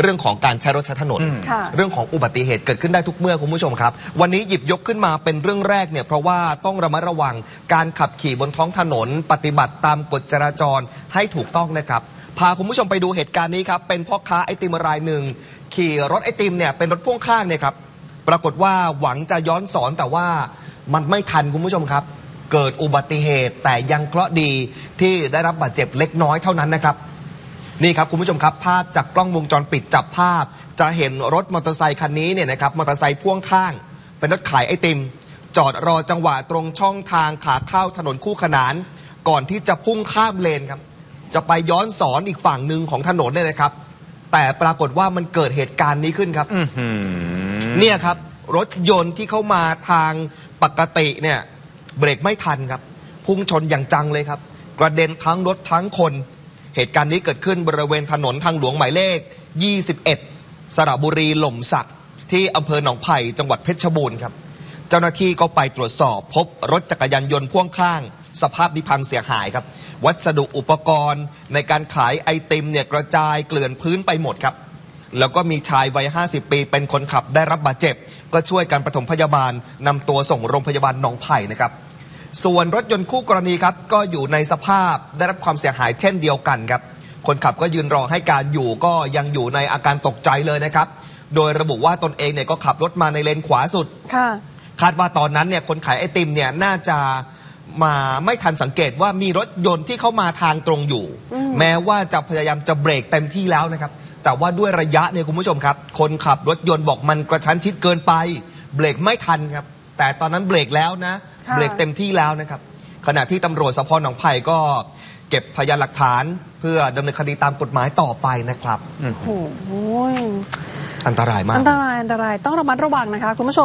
เรื่องของการใช้รถใช้ถนนอืมค่ะ เรื่องของอุบัติเหตุเกิดขึ้นได้ทุกเมื่อคุณผู้ชมครับ วันนี้หยิบยกขึ้นมาเป็นเรื่องแรกเนี่ยเพราะว่าต้องระมัดระวังการขับขี่บนท้องถนน ปฏิบัติตามกฎจราจรให้ถูกต้องนะครับ พาคุณผู้ชมไปดูเหตุการณ์นี้ครับ เป็นพ่อค้าไอติมรายหนึ่งขี่รถไอติมเนี่ยเป็นรถพ่วงข้างเนี่ยครับปรากฏว่าหวังจะย้อนสอนแต่ว่ามันไม่ทันคุณผู้ชมครับ เกิดอุบัติเหตุแต่ยังเคราะห์ดีที่ได้รับบาดเจ็บเล็กน้อยเท่านั้นนะครับ นี่ครับคุณผู้ชมครับภาพจากกล้องวงจรปิดจับภาพ จะเห็นรถมอเตอร์ไซคันนี้เนี่ยนะครับมอเตอร์ไซค์พ่วงข้าง เป็นรถขายไอติม จอดรอจังหวะตรงช่องทางขาเข้าถนนคู่ขนาน ก่อนที่จะพุ่งข้ามเลนครับ จะไปย้อนสอนอีกฝั่งหนึ่งของถนนเนี่ยนะครับ แต่ปรากฏว่ามันเกิดเหตุการณ์นี้ขึ้นครับอื้อหือเนี่ยครับ รถยนต์ที่เข้ามาทางปกติเนี่ยเบรกไม่ทันครับ พุ่งชนอย่างจังเลยครับ กระเด็นทั้งรถทั้งคน เหตุการณ์นี้เกิดขึ้นบริเวณถนนทางหลวงหมายเลข 21 สระบุรีหล่มสักที่อำเภอหนองไผ่จังหวัดเพชรบูรณ์ครับ เจ้าหน้าที่ก็ไปตรวจสอบพบรถจักรยานยนต์พ่วงข้าง สภาพนิพังเสียหายครับ วัสดุอุปกรณ์ในการขายไอติมเนี่ยกระจายเกลื่อนพื้นไปหมดครับ แล้วก็มีชายวัย 50 ปีเป็นคนขับได้รับบาดเจ็บ ก็ช่วยกันปฐมพยาบาลนำตัวส่งโรงพยาบาลหนองไผ่นะครับ ส่วนรถยนต์คู่กรณีครับก็อยู่ในสภาพได้รับความเสียหายเช่นเดียวกันครับ คนขับก็ยืนรอให้การอยู่ก็ยังอยู่ในอาการตกใจเลยนะครับ โดยระบุว่าตนเองเนี่ยก็ขับรถมาในเลนขวาสุดค่ะคาดว่าตอนนั้นเนี่ยคนขายไอติมเนี่ยน่าจะมาไม่ทันสังเกตว่ามีรถยนต์ที่เข้ามาทางตรงอยู่อืมแม้ว่าจะพยายามจะเบรกเต็มที่แล้วนะครับ แต่ว่าด้วยระยะเนี่ยคุณผู้ชมครับ คนขับรถยนต์บอกมันกระชั้นชิดเกินไป เบรกไม่ทันครับ แต่ตอนนั้นเบรกแล้วนะค่ะ เบรกเต็มที่แล้วนะครับ ขณะที่ตำรวจสพหนองไผ่ก็เก็บพยานหลักฐาน เพื่อดำเนินคดีตามกฎหมายต่อไปนะครับ โอ้โหอันตรายมาก อันตรายอันตรายต้องระมัดระวังนะคะคุณผู้ชม